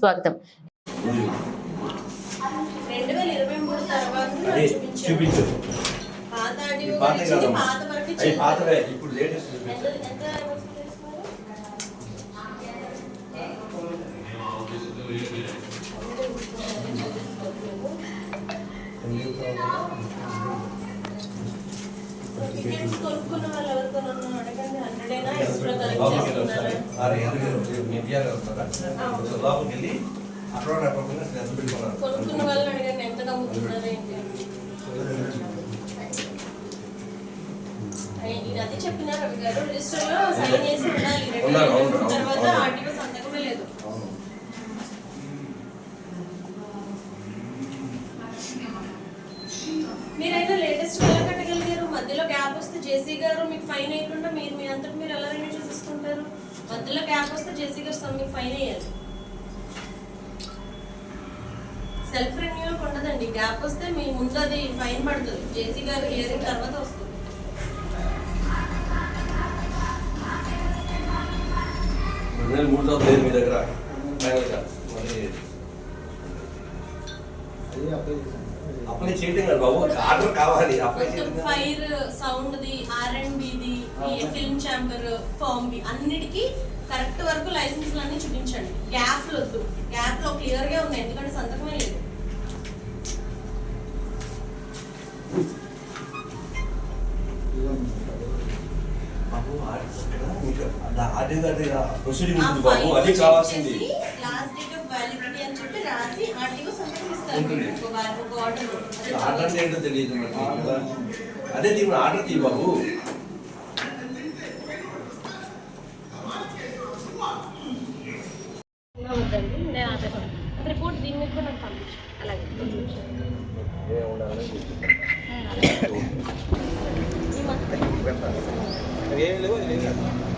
స్వాగతం. కొనుక్కున్న వాళ్ళు ఎవరితోనన్నా లోపలికి వెళ్ళి అక్కడ పెట్టుకున్నారు ఎంత అమ్ముతున్నారు ఏంటి? అయ్య, నేను అదే చెప్పిన రవి గారు రిజిస్టర్లో సైన్ చేసి ఉండాలి. రెండు ఉండాలి, వేల అవును, అవును, తర్వాత అవును. ఆర్టీఓ సంతకమే లేదు. అవును. మీరైతే మధ్యలో గ్యాప్ వస్తే జేసీ గారు మీకు ఫైన్ వేయకుండా మీరు మీ అంతటి మీరు ఎలా రెన్యూ చేసుకుంటారు మధ్యలో గ్యాప్ వస్తే జేసీ గారు సమ్ మీకు ఫైన్ వేయాలి సెల్ఫ్ రెన్యూల్ ఉండదండి గ్యాప్ వస్తే మీ ముందు అది ఫైన్ పడుతుంది. జేసీ గారు హియరింగ్ తర్వాత వస్తుంది. రెండు మూడు మీ దగ్గర. ఫైనల్గా మరి అప్లై చేయటం కాదు బాబు. ఆర్డర్ కావాలి అప్లై చేయటం. Fire sound the R and బిది film chamber form B అన్నిటికీ కరెక్ట్ వరకు లైసెన్స్లు అన్ని చూపించండి. గ్యాప్ వద్దు. గ్యాప్లో క్లియర్గా ఉన్నాయి. ఎందుకంటే సంతకమే లేదు. బాబు ఆర్డర్ ప్రొసీడింగ్ ఉంది బాబు. అది కావాల్సింది. లాస్ట్ ఉంటుంది. ఆర్డర్ అంటే ఏంటో తెలియదు అదే దీని ఆర్డర్ తీ బాబు రిపోర్ట్ దీని మీద కూడా నాకు పంపించు అలాగే ఈ ఏం లేవు అది లేదు